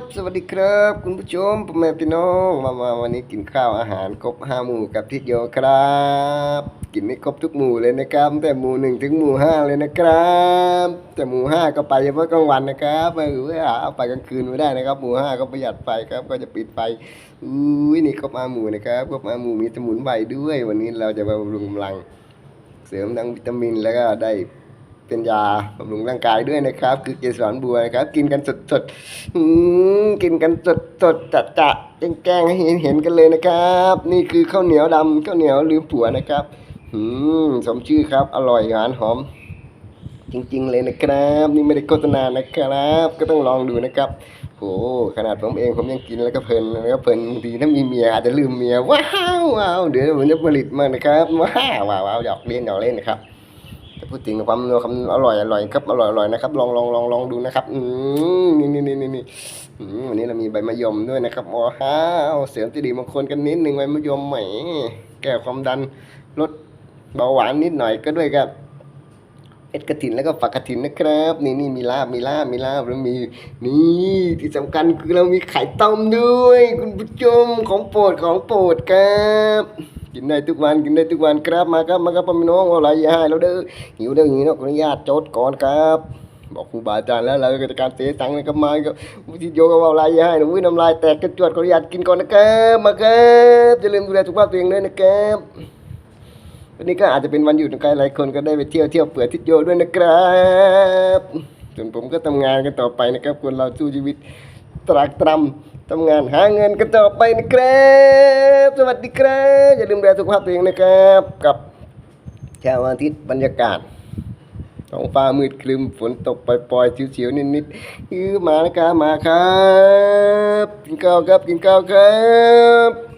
บสวัสดีครับ คุณผู้ชมพ่อแม่พี่น้องมามาวันนี้กินข้าวอาหารครบห้าหมู่กับทิศโยครับ กินไม่ครบทุกหมู่เลยนะครับแต่หมู่หนึ่งถึงหมู่ห้าเลยนะครับ แต่หมู่ห้าก็ไปเฉพาะกลางวันนะครับไม่รู้ว่าเอาไปกลางคืนไม่ได้นะครับ หมู่ห้าก็ประหยัดไฟครับ ก็จะปิดไฟอุ้ยนี่ครบห้าหมู่นะครับครบห้าหมู่มีสมุนไพรด้วย วันนี้เราจะมาบำรุงกำลัง เสริมทั้งวิตามินแล้วก็ได้ เป็นยาบำรุงร่างกายด้วยนะครับ คือเกสรบัวนะครับ กินกันสดสดๆกินกันสดสดจัดจะแจ้งแกล้งๆให้เห็นเห็นกันเลยนะครับ นี่คือข้าวเหนียวดำข้าวเหนียวลืมผัวนะครับอืมสมชื่อครับ อร่อยหวานหอม จริง ๆ เลยนะครับ นี่ไม่ได้โฆษณานะครับ ก็ต้องลองดูนะครับโหขนาดผมเองผมยังกินแล้วก็เพลินแล้วก็เพลินบางทีถ้ามีเมียอาจจะลืมเมียว้าวว้าวเดี๋ยวผมจะผลิตมากนะครับว้าวว้าวหยอกเล่นหยอกเล่นนะครับ แต่พูดถึงความนัวความอร่อยอร่อยครับอร่อยอร่อยนะครับ ลองลองลองลองดูนะครับอืมนี่นี่นี่นี่นี่วันนี้เรามีใบมะยมด้วยนะครับว้าวเสริมสิริมงคลกันนิดหนึ่งใบมะยมใหม่แก้ความดันลดเบาหวานนิดหน่อยก็ด้วยครับเอ็ดกระถินแล้วก็ฝักกระถินนะครับ นี่นี่มีลาบมีลาบมีลาบแล้วมีนี่ที่สำคัญคือเรามีไข่ต้มด้วย คุณผู้ชมของโปรดของโปรดครับ กินได้ทุกวันกินได้ทุกวันครับมาครับมาครับพ่อแม่น้องเอาอะไรอย่าให้เราเด้อหิวเด้อหิวเนาะขออนุญาตจดก่อนครับบอกครูบาอาจารย์แล้วเราก็จะการเสียตังค์นะครับมาก็วิธีโยก็ว่าอะไรอย่าให้หนูน้ำลายแตกกระจวดขออนุญาตกินก่อนนะครับมาครับอย่าลืมดูแลสุขภาพตัวเองด้วยนะครับวันนี้ก็อาจจะเป็นวันหยุดของใครหลายคนก็ได้ไปเที่ยวเที่ยวเปิดทิศโยด้วยนะครับส่วนผมก็ทำงานกันต่อไปนะครับคนเราสู้ชีวิต ตรากตรำทำงานหาเงินกันต่อไปนะครับสวัสดีครับอย่าลืมดูแลสุขภาพตัวเองนะครับ กับเช้าวันอาทิตย์บรรยากาศท้องฟ้ามืดครึมฝนตกปล่อยๆเฉียวๆนิดๆยือมานะครับมาครับ กินข้าวครับกินข้าวครับ